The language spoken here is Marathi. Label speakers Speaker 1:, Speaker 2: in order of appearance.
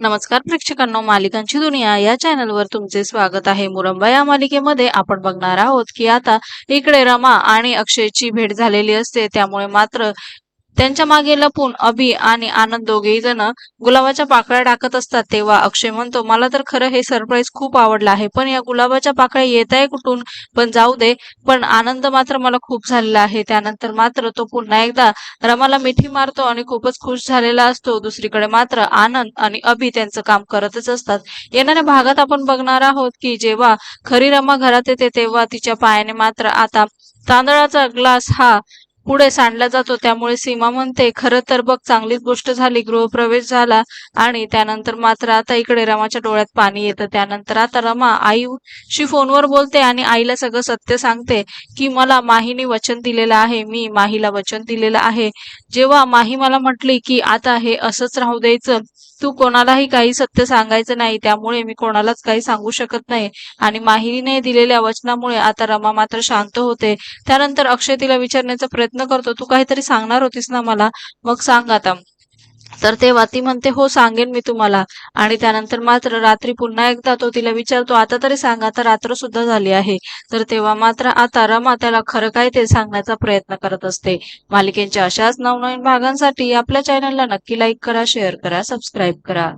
Speaker 1: नमस्कार प्रेक्षकांनो मालिकांची दुनिया या चॅनलवर तुमचे स्वागत आहे. मुरंबा या मालिकेमध्ये आपण बघणार आहोत की आता इकडे रमा आणि अक्षयची भेट झालेली असते. त्यामुळे मात्र त्यांच्या मागे लपून अभि आणि आनंद दोघेही जण गुलाबाच्या पाकळ्या टाकत असतात. तेव्हा अक्षय म्हणतो मला तर खरं हे सरप्राईज खूप आवडलं आहे. पण या गुलाबाच्या पाकळ्या येत आहे कुठून? पण जाऊ दे. पण आनंद मात्र मला खूप झालेला आहे. त्यानंतर मात्र तो पुन्हा एकदा रमाला मिठी मारतो आणि खूपच खुश झालेला असतो. दुसरीकडे मात्र आनंद आणि अभि त्यांचं काम करतच असतात. येणाऱ्या भागात आपण बघणार आहोत की जेव्हा खरी रमा घरात येते तेव्हा तिच्या पायाने मात्र आता तांदळाचा ग्लास हा पुढे सांडला जातो. त्यामुळे सीमा म्हणते खरं तर बघ चांगलीच गोष्ट झाली. गृहप्रवेश झाला आणि त्यानंतर मात्र आता इकडे रमाच्या डोळ्यात पाणी येतं. त्यानंतर आता रमा आईशी फोनवर बोलते आणि आईला सगळं सत्य सांगते की मला माहीने वचन दिलेलं आहे. मी माहीला वचन दिलेलं आहे. जेव्हा माही मला म्हटली की आता हे असंच राहू द्यायचं तू कोणालाही काही सत्य सांगायचं नाही. त्यामुळे मी कोणालाच काही सांगू शकत नाही. आणि माहीने दिलेल्या वचनामुळे आता रमा मात्र शांत होते. त्यानंतर अक्षय तिला विचारण्याचा प्रयत्न करतो. तू काहीतरी सांगणार होतीस ना मला? मग सांग आता. तर तेव्हा ती म्हणते हो सांगेन मी तुम्हाला. आणि त्यानंतर मात्र रात्री पुन्हा एकदा तो तिला विचारतो आता तरी सांग आता रात्र सुद्धा झाली आहे. तर तेव्हा मात्र आता रमा त्याला खरं काय ते सांगण्याचा प्रयत्न करत असते. मालिकेच्या अशाच नवनवीन भागांसाठी आपल्या चॅनलला नक्की लाईक करा शेअर करा सबस्क्राईब करा.